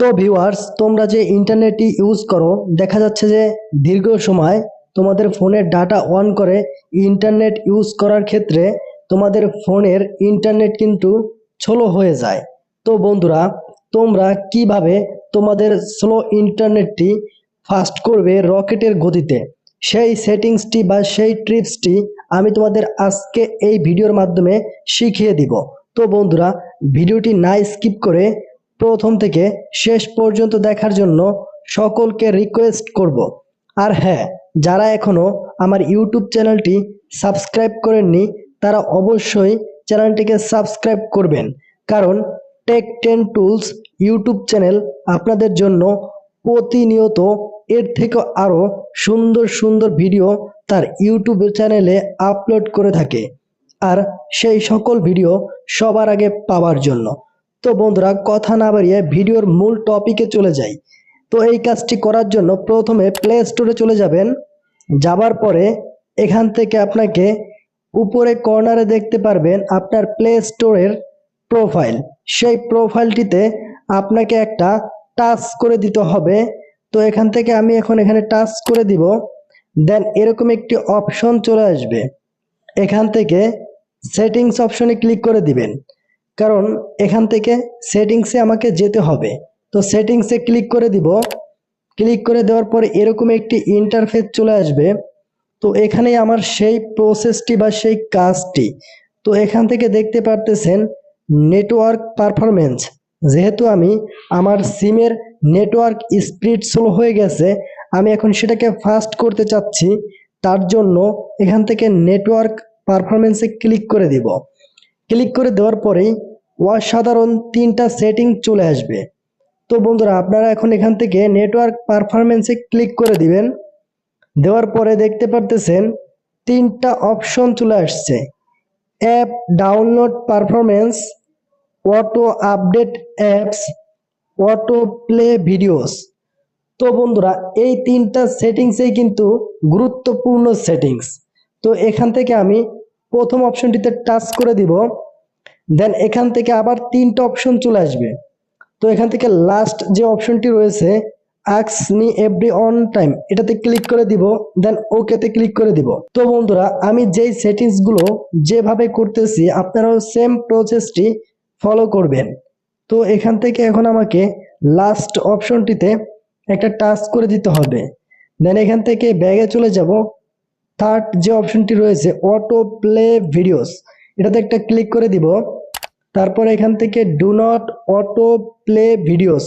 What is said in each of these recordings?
তো ভিউয়ার্স তোমরা যে ইন্টারনেটটি ইউজ করো, দেখা যাচ্ছে যে দীর্ঘ সময় তোমাদের ফোনের ডাটা অন করে ইন্টারনেট ইউজ করার ক্ষেত্রে তোমাদের ফোনের ইন্টারনেট কিন্তু স্লো হয়ে যায়। তো বন্ধুরা, তোমরা কীভাবে তোমাদের স্লো ইন্টারনেটটি ফাস্ট করবে রকেটের গতিতে? সেই সেটিংসটি বা সেই ট্রিপসটি আমি তোমাদের আজকে এই ভিডিওর মাধ্যমে শিখিয়ে দিব। তো বন্ধুরা ভিডিওটি না স্কিপ করে প্রথম থেকে শেষ পর্যন্ত দেখার জন্য সকলকে রিকোয়েস্ট করব। আর হ্যাঁ যারা এখনও আমার ইউটিউব চ্যানেলটি সাবস্ক্রাইব করেননি, তারা অবশ্যই চ্যানেলটিকে সাবস্ক্রাইব করবেন। কারণ tech ten tools YouTube channel আপনাদের জন্য প্রতিনিয়ত এর থেকে আরও সুন্দর সুন্দর ভিডিও তার ইউটিউব চ্যানেলে আপলোড করে থাকে। আর সেই সকল ভিডিও সবার আগে পাওয়ার জন্য। তো বন্ধুরা, কথা না বাড়িয়ে ভিডিওর মূল টপিকে চলে যাই। তো এই কাজটি করার জন্য প্রথমে প্লে স্টোরে চলে যাবেন। যাবার পরে এখান থেকে আপনাকে উপরে কর্নারে দেখতে পারবেন আপনার প্লে স্টোরের প্রোফাইল সেই প্রোফাইলটিতে আপনাকে একটা টাচ করে দিতে হবে। তো এখান থেকে আমি এখন এখানে টাচ করে দিব। দেন এরকম একটি অপশন চলে আসবে। এখান থেকে সেটিংস অপশনে ক্লিক করে দিবেন। কারণ এখান থেকে সেটিংসে আমাকে যেতে হবে। তো সেটিংসে ক্লিক করে দিব। ক্লিক করে দেওয়ার পরে এরকম একটি ইন্টারফেস চলে আসবে। তো এখানে আমার সেই প্রসেসটি বা সেই কাজটি। তো এখান থেকে দেখতে পারতেছেন নেটওয়ার্ক পারফরমেন্স যেহেতু আমি আমার সিমের নেটওয়ার্ক স্পিড স্লো হয়ে গেছে, আমি এখন সেটাকে ফাস্ট করতে চাচ্ছি, তার জন্য এখান থেকে নেটওয়ার্ক পারফরমেন্সে ক্লিক করে দিব। ক্লিক করে দেওয়ার পরেই অসাধারণ তিনটা সেটিং চলে আসবে। তো বন্ধুরা, আপনারা এখন এখান থেকে নেটওয়ার্ক পারফরমেন্সে ক্লিক করে দিবেন। দেওয়ার পরে দেখতে পারতেছেন তিনটা অপশন চলে আসছে। App download performance auto update apps auto play videos তো বন্ধুরা, এই তিনটা সেটিংসেই কিন্তু গুরুত্বপূর্ণ সেটিংস তো এখান থেকে আমি প্রথম অপশনটিতে টাচ করে দিব। দেন এখান থেকে আবার তিনটা অপশন চলে আসবে। তো এখান থেকে লাস্ট যে অপশনটি রয়েছে আক্স মি এভরি অন টাইম এটাতে ক্লিক করে দিব দেন ওকেতে ক্লিক করে দিব। তো বন্ধুরা, আমি যেই সেটিংসগুলো যেভাবে করতেছি, আপনারাও সেম প্রসেসটি ফলো করবেন। তো এখান থেকে এখন আমাকে লাস্ট অপশনটিতে একটা টাচ করে দিতে হবে। দেন এখান থেকে ব্যাগে চলে যাব। থার্ড যে অপশনটি রয়েছে অটো প্লে ভিডিওস এটাতে একটা ক্লিক করে দিব। তারপর এখান থেকে do not auto play videos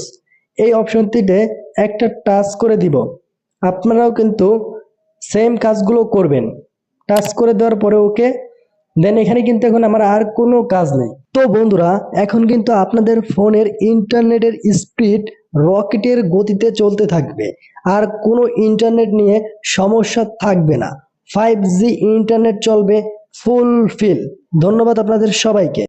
এই অপশনটিতে একটা টাচ করে দিব। আপনারাও কিন্তু সেম কাজগুলো করবেন। টাচ করে দেওয়ার পরে ওকে। দেন এখানে কিন্তু এখন আমার আর কোনো কাজ নেই। তো বন্ধুরা, এখন কিন্তু আপনাদের ফোনের ইন্টারনেটের স্পিড রকেটের গতিতে চলতে থাকবে। আর কোনো ইন্টারনেট নিয়ে সমস্যা থাকবে না। ফাইভ জি ইন্টারনেট চলবে ফুল ফিল ধন্যবাদ আপনাদের সবাইকে।